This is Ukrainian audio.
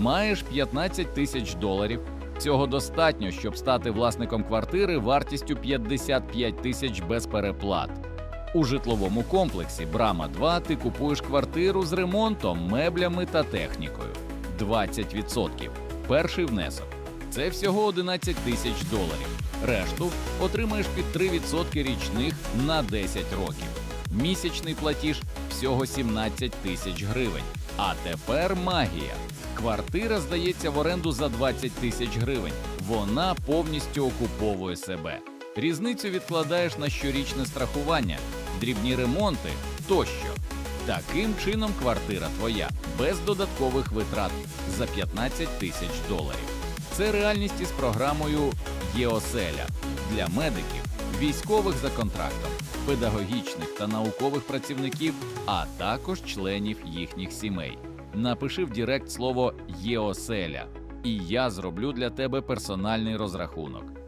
Маєш 15 тисяч доларів. Цього достатньо, щоб стати власником квартири вартістю 55 тисяч без переплат. У житловому комплексі Брама 2 ти купуєш квартиру з ремонтом, меблями та технікою. 20%. Перший внесок. Це всього 11 тисяч доларів. Решту отримаєш під 3% річних на 10 років. Місячний платіж всього 17 тисяч гривень. А тепер магія. Квартира здається в оренду за 20 тисяч гривень. Вона повністю окуповує себе. Різницю відкладаєш на щорічне страхування, дрібні ремонти тощо. Таким чином квартира твоя без додаткових витрат за 15 тисяч доларів. Це реальність із програмою ЄОСЕЛЯ для медиків, військових за контрактом, педагогічних та наукових працівників, а також членів їхніх сімей. Напиши в Дірект слово ЄОСЕЛЯ, і я зроблю для тебе персональний розрахунок.